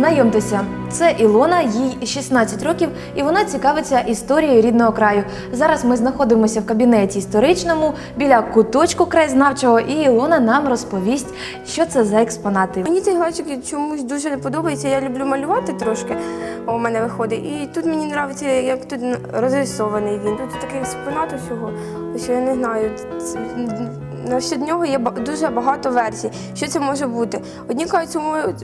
Знайомтеся, це Ілона, їй 16 років, і вона цікавиться історією рідного краю. Зараз ми знаходимося в кабінеті історичному біля куточку краєзнавчого, і Ілона нам розповість, що це за експонати. Мені цей глечик чомусь дуже не подобається. Я люблю малювати трошки. У мене виходить. І тут мені подобається, як тут розрисований він. Тут такий експонат усього. Ось я не знаю. Насчет нього є дуже багато версій. Що це може бути? Одні кажуть, що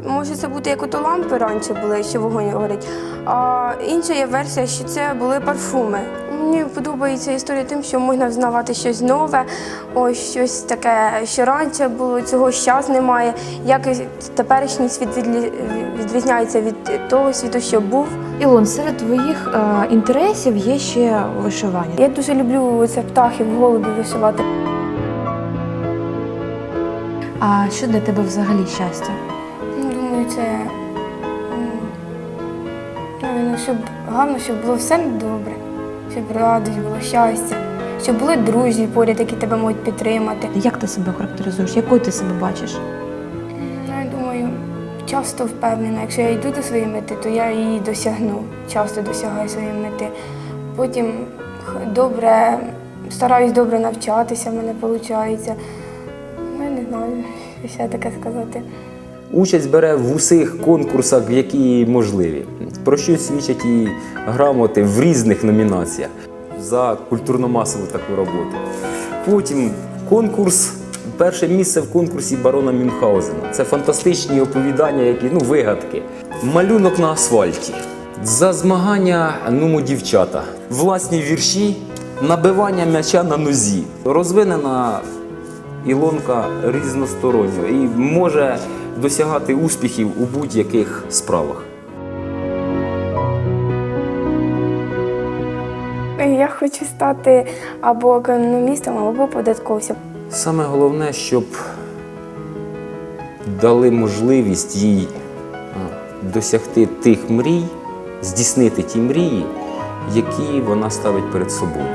може це бути як ото лампи раніше були, що вогонь горить. А інша є версія, що це були парфуми. Мені подобається історія тим, що можна взнавати щось нове, ось щось таке, що раніше було, цього зараз немає. Як теперішній світ відрізняється від того світу, що був. Ілон, серед твоїх е, інтересів є ще вишивання. Я дуже люблю це птахів, голубів вишивати. А що для тебе взагалі щастя? Ну, Думаю, це напевно, щоб головне, щоб було все добре, щоб радість було щастя, щоб були друзі поряд, які тебе можуть підтримати. Як ти себе характеризуєш? Якою ти себе бачиш? Ну, я думаю, часто впевнена, якщо я йду до своєї мети, то я її досягну. Часто досягаю своєї мети. Потім добре, стараюсь добре навчатися, в мене виходить. Не знаю, що таке сказати. Участь бере в усіх конкурсах, які можливі. Про що свідчать і грамоти в різних номінаціях за культурно-масову таку роботу. Потім конкурс, перше місце в конкурсі барона Мюнхгаузена. Це фантастичні оповідання, які ну, вигадки. Малюнок на асфальті. За змагання нуму дівчата, власні вірші, набивання м'яча на нозі. Розвинена Ілонка різносторонньо і може досягати успіхів у будь-яких справах. Я хочу стати або економістом, або податковцем. Саме головне, щоб дали можливість їй досягти тих мрій, здійснити ті мрії, які вона ставить перед собою.